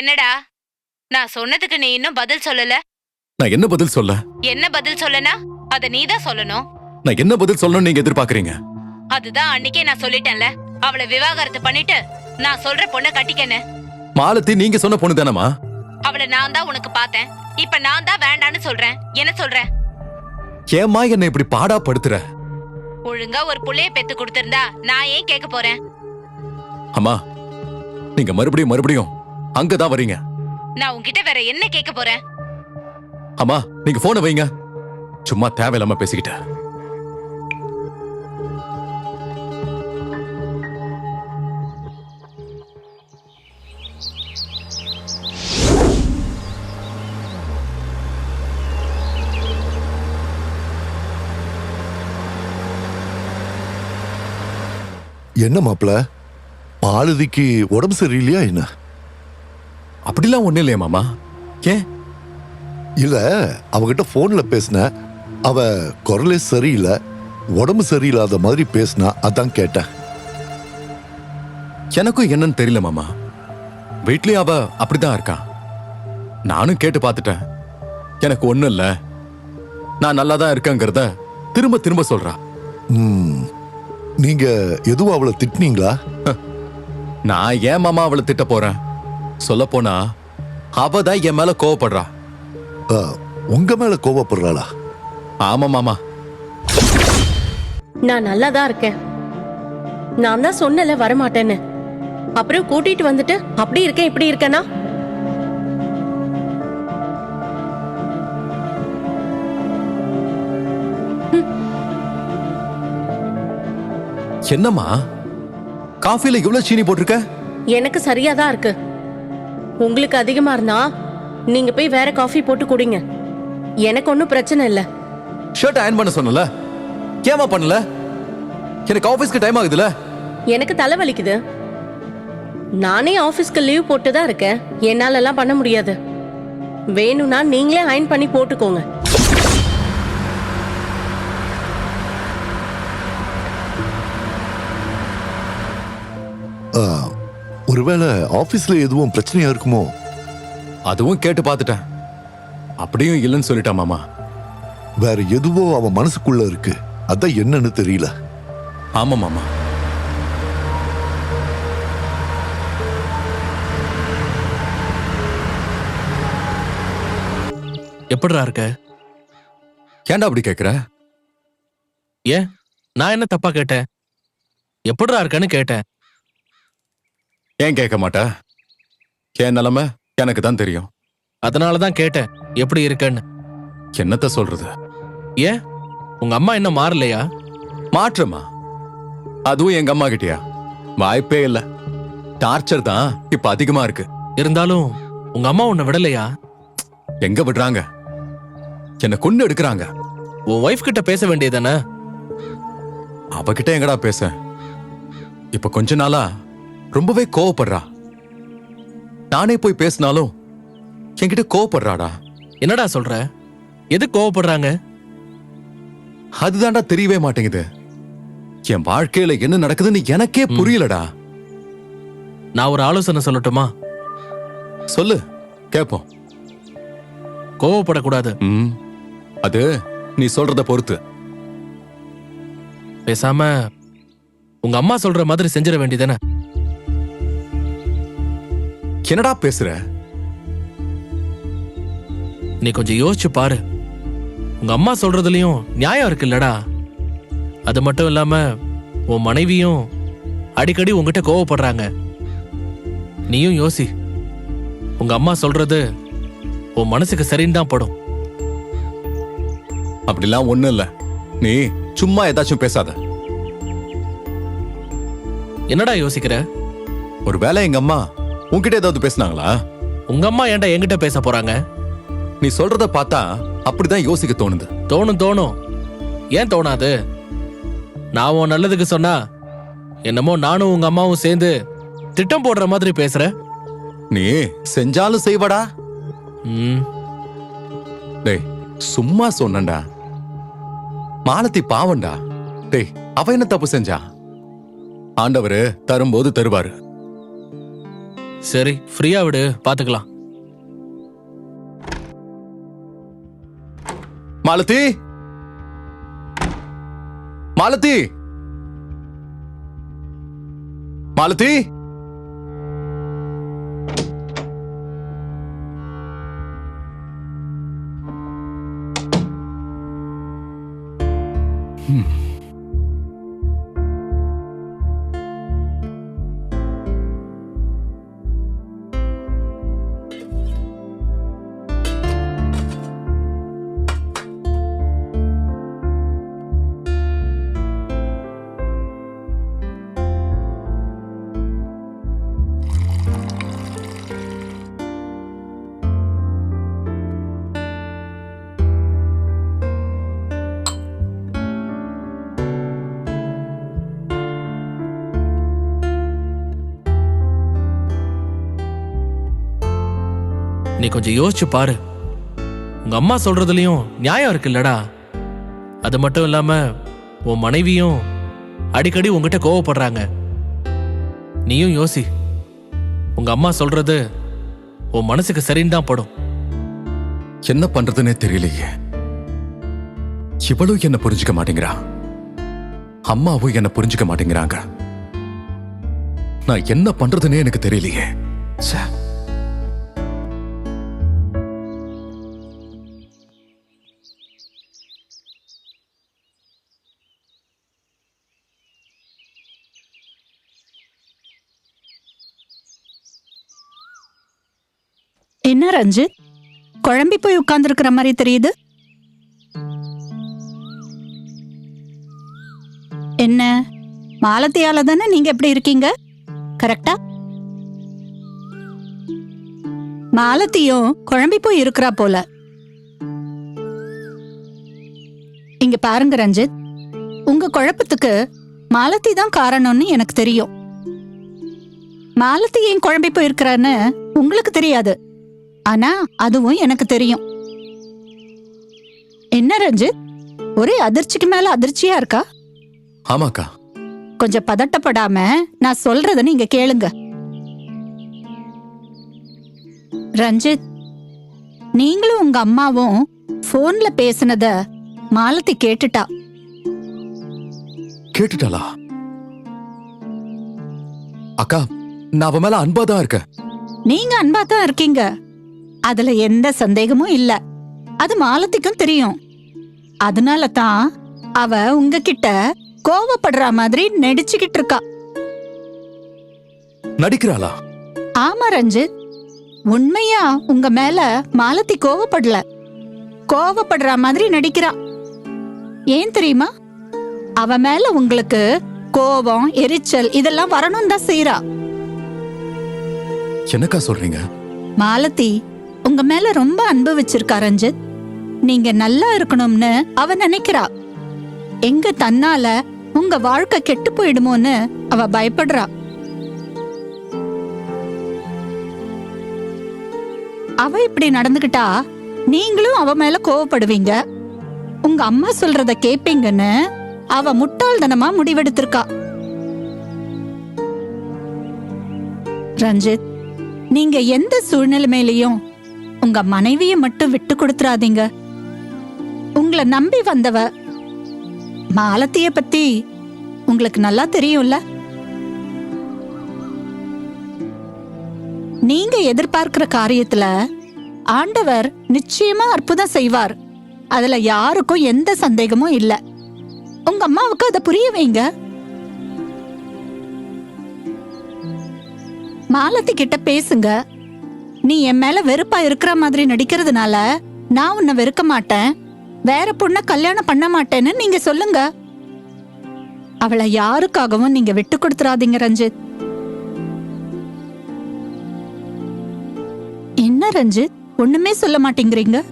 என்னடா? நான் சொன்னதுக்கு நீ இன்னும் பதில் சொல்லல? நான் என்ன பதில் சொல்ல? என்ன பதில் சொல்லனா? அத நீதான் சொல்லணும். நான் என்ன பதில் சொல்லணும்னு நீங்க எதிர்பார்க்கறீங்க? அதுதான் அன்னைக்கே நான் சொல்லிட்டேன்ல. அவளை விவாகரத்து பண்ணிட்டு நான் சொல்ற பொண்ணை கட்டிக்கன்னு. மாலத்தி நீங்க சொன்ன பொண்ணு தானமா அவளை நான் தான் உனக்கு பார்த்தேன். இப்ப நான் தான் வேண்டான்னு சொல்றேன். என்ன சொல்ற? ஏம்மா என்ன இப்படி பாடா படுத்துற ஒழுங்கா ஒரு புள்ளைய பெத்து கொடுத்திருந்தா நான் ஏன் கேட்க போறேன்? அம்மா நீங்க மறுபடியும் மறுபடியும் அங்கதான் வரீங்க. நான் உன்கிட்ட வேற என்ன கேட்க போறேன்? அம்மா நீங்க போனை வைங்க. சும்மா தேவையில்லாம பேசிக்கிட்ட. என்ன மாப்பிள? மாலதிக்கு உடம்பு சரியில்லையா என்ன? அப்படிலாம் ஒண்ணு இல்லையா மாமா? ஏன்? இல்ல அவகிட்ட போன்ல பேசின அவ குரலே சரியில்லை உடம்பு சரியில்லாத மாதிரி பேசினா அதான் கேட்டேன். எனக்கும் என்னன்னு தெரியல மாமா. வீட்லயும் அவ அப்படிதான் இருக்கா. நானும் கேட்டு பார்த்துட்டேன். எனக்கு ஒண்ணும் இல்ல. நான் நல்லா தான் இருக்கேங்கிறத திரும்ப திரும்ப சொல்றா. நீங்க எதுவும் அவளை திட்டினீங்களா? நான் ஏன் மாமா அவளை திட்ட போறேன்? சொல்ல போனா அவ தான் என் மேல கோவப்படுறா. உங்க மேல கோவப்படுறாளா? ஆமா மாமா. நான் நல்லா தான் இருக்கேன். நான் தான் சொன்னல வரமாட்டேன்னு. அப்புறம் கூட்டிட்டு வந்துட்டு அப்படி இருக்கேன் இப்படி இருக்கேனா? என்னம்மா? காஃபில இவ்வளவு சீனி போட்டிருக்க? எனக்கு சரியா தான் இருக்கு. உங்களுக்கு அதிகமா இருந்தா நீங்க போய் வேற காஃபி போட்டு குடிங்க. எனக்கு ஒன்றும் பிரச்சனை இல்லை. ஷர்ட் அயன் பண்ண சொன்னல? ஏமா பண்ணல? எனக்கு ஆபீஸ்க்கு டைம் ஆகுதுல? எனக்கு தலைவலிக்குது. நானே ஆபீஸ்க்கு லீவ் போட்டு தான் இருக்கேன். என்னாலலாம் பண்ண முடியாது. வேணும்னா நீங்களே அயன் பண்ணி போட்டுக்கோங்க. ஆ, ஒருவேளை ஆபீஸ்ல எதுவும் பிரச்சனையா இருக்குமோ? அதுவும் கேட்டு பார்த்துட்டேன். அப்படியும் இல்லைன்னு சொல்லிட்டா மாமா. வேற எதுவோ அவன் மனசுக்குள்ள இருக்கு. அதான் என்னன்னு தெரியல. ஆமா மாமா. எப்படிடா இருக்க? ஏன்டா அப்படி கேக்குற? ஏன்? நான் என்ன தப்பா கேட்டேன்? எப்படிடா இருக்கேன்னு கேட்டேன். ஏன் கேட்க மாட்ட? என் நிலைமை? எனக்கு தான் தெரியும். அதனால தான் கேட்டேன். எப்படி இருக்கேன்னு. என்னத்த சொல்றது? ஏன்? உங்க அம்மா என்ன மாறலையா? மாற்றமா? அதுவும் எங்க அம்மா கிட்டயா? வாய்ப்பே இல்ல. டார்ச்சர் தான் இப்ப அதிகமா இருக்கு. இருந்தாலும் உங்க அம்மா உன்னை விடலையா? எங்க விடுறாங்க? என்ன கொண்டு எடுக்கிறாங்க. உன் ஒய்ஃப் கிட்ட பேச வேண்டியதானே அவகிட்ட எங்கடா பேச? இப்ப கொஞ்ச நாளா ரொம்பவே கோவப்படுறா. நானே போய் பேசினாலும் என்கிட்ட கோவப்படுறாடா. என்னடா சொல்ற? எது கோவப்படுறாங்க? அதுதான்டா தெரியவே மாட்டேங்குது. என் வாழ்க்கையில என்ன நடக்குதுன்னு எனக்கே புரியலடா. நான் ஒரு ஆலோசனை சொல்லட்டுமா? சொல்லு கேப்போம். கோவப்படக்கூடாது. ம் அது நீ சொல்றத பொறுத்து. பேசாம உங்க அம்மா சொல்ற மாதிரி செஞ்சிட வேண்டியதானே என்னடா பேசுற? நீ கொஞ்சம் யோசிச்சு பாரு. உங்க அம்மா சொல்றதுலயும் நியாயம் இருக்குல்லடா. அது மட்டும் இல்லாம உன் மனைவியும் அடிக்கடி உன்கிட்ட கோவப்படுறாங்க. நீயும் யோசி. உங்க அம்மா சொல்றது உன் மனசுக்கு சரின்னு தான் படும். அப்படிலாம் ஒண்ணும் இல்ல. நீ சும்மா ஏதாச்சும் பேசாத. என்னடா யோசிக்கிற? ஒருவேளை எங்க அம்மா உன்கிட்ட ஏதாவது பேசுனாங்களா? உங்க அம்மா ஏன்டா என்கிட்ட பேச போறாங்க? நீ சொல்றத பார்த்தா அப்படிதான் யோசிக்க தோணுது. தோணும் தோணும். ஏன் தோணாது? நான் உன் நல்லதுக்கு சொன்னா என்னமோ நானும் உங்க அம்மாவும் சேர்ந்து திட்டம் போடுற மாதிரி பேசுற? நீ செஞ்சாலும் செய்வடா. ம். டேய் சும்மா சொன்னேன்டா. மாலத்தி பாவம்டா. டேய் அவ என்ன தப்பு செஞ்சா? ஆண்டவரு தரும்போது தருவாரு. சரி ஃப்ரீயா விடு. பாத்துக்கலாம். மாலதி? மாலதி? மாலதி? நீ கொஞ்சம் யோசிச்சு பாரு. உங்க அம்மா சொல்றதுலயும் நியாயம் இருக்குல்லடா. அது மட்டும் இல்லாம உன் மனைவியும் அடிக்கடி உன்கிட்ட கோவப்படுறாங்க. நீயும் யோசி. உங்க அம்மா சொல்றது உன் மனசுக்கு சரின்னு தான் படும். என்ன பண்றதுன்னே தெரியலையே. இவளும் என்ன புரிஞ்சுக்க மாட்டேங்கிறா. அம்மாவும் என்ன புரிஞ்சுக்க மாட்டேங்கிறாங்க. நான் என்ன பண்றதுன்னே எனக்கு தெரியலையே. ச்சே. என்ன ரஞ்சித்? குழம்பி போய் உட்கார்ந்துருக்கிற மாதிரி தெரியுது. என்ன மாலத்தியால தானே நீங்க எப்படி இருக்கீங்க? கரெக்டா? மாலத்தியும் குழம்பி போய் இருக்கிறா போல. இங்க பாருங்க ரஞ்சித். உங்க குழப்பத்துக்கு மாலத்தி தான் காரணம்னு எனக்கு தெரியும். மாலத்தி ஏன் குழம்பி போயிருக்கிறான்னு உங்களுக்கு தெரியாது. ஆனா அதுவும் எனக்கு தெரியும். என்ன ரஞ்சித் ஒரே அதிர்ச்சிக்கு மேல அதிர்ச்சியா இருக்கா? ஆமாக்கா. கொஞ்சம் பதட்டப்படாம நான் சொல்றத நீங்க கேளுங்க. ரஞ்சித் நீங்களும் உங்க அம்மாவும் போன்ல பேசுனத மாலத்தி கேட்டுட்டா. கேட்டுட்டாளா? அக்கா நான் அவ மேல அன்பா தான் இருக்கேன். நீங்க அன்பா தான் இருக்கீங்க. அதுல எந்த சந்தேகமும் இல்ல. அது மாலத்திக்கும் தெரியும். அதனால தான் அவ உங்ககிட்ட கோவப்படுற மாதிரி நடிச்சுக்கிட்டு இருக்கா. நடிக்கிறாளா? ஆமா ரஞ்சித் உண்மையா உங்க மேல மாலத்தி கோவப்படல? கோவப்படுற மாதிரி நடிக்கிறா. ஏன் தெரியுமா? அவ மேல உங்களுக்கு கோபம் எரிச்சல் இதெல்லாம் வரணும் தான் செய்யறா என்னக்கா சொல்றீங்க? மாலதி உங்க மேல ரொம்ப அன்பு வச்சிருக்கா ரஞ்சித். நீங்க நல்லா இருக்கணும்னு அவ நினைக்கிறா. எங்க தன்னால உங்க வாழ்க்கை கெட்டு போயிடுமோன்னு அவ பயப்படுறா. அவ இப்படி நடந்துகிட்டா நீங்களும் அவ மேல கோவப்படுவீங்க. உங்க அம்மா சொல்றத கேப்பீங்கன்னு அவ முட்டாள்தனமா முடிவெடுத்திருக்கா. ரஞ்சித் நீங்க எந்த சூழ்நிலைமையிலையும் உங்க மனைவியை மட்டும் விட்டு கொடுத்துறாதீங்க. உங்களை நம்பி வந்தவ மாலத்திய பத்தி உங்களுக்கு நல்லா தெரியும்ல? நீங்க எதிர்பார்க்கிற காரியத்துல ஆண்டவர் நிச்சயமா அற்புதம் செய்வார். அதுல யாருக்கும் எந்த சந்தேகமும் இல்ல. உங்க அம்மாவுக்கு அதை புரிய வைங்க. மாலத்தி கிட்ட பேசுங்க. நீ என் மேல வெறுப்பா இருக்கிற மாதிரி நடிக்கிறதுனால நான் உன்னை வெறுக்க மாட்டேன். வேற பொண்ண கல்யாணம் பண்ண மாட்டேன்னு நீங்க சொல்லுங்க. அவளை யாருக்காகவும் நீங்க விட்டு கொடுத்துறாதீங்க ரஞ்சித். என்ன ரஞ்சித்? ஒண்ணுமே சொல்ல மாட்டேங்கிறீங்க?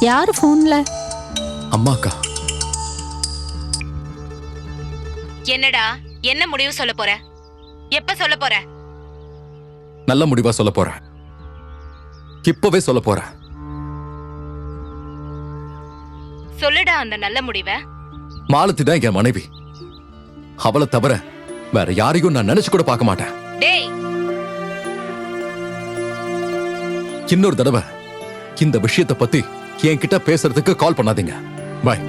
யாரு போன்ல அம்மாக்கா. என்னடா? என்ன முடிவு சொல்ல போற? எப்ப சொல்ல போற? நல்ல முடிவா சொல்ல போறேன் இப்பவே சொல்ல போறேன் சொல்லுடா அந்த நல்ல முடிவை. மாலத்தி தான் என் மனைவி. அவளை தவிர வேற யாரையும் நான் நினைச்சு கூட பார்க்க மாட்டேன். டேய்! இன்னொரு தடவை இந்த விஷயத்தை பத்தி என்கிட்ட பேசுறதுக்கு கால் பண்ணாதீங்க. பாய்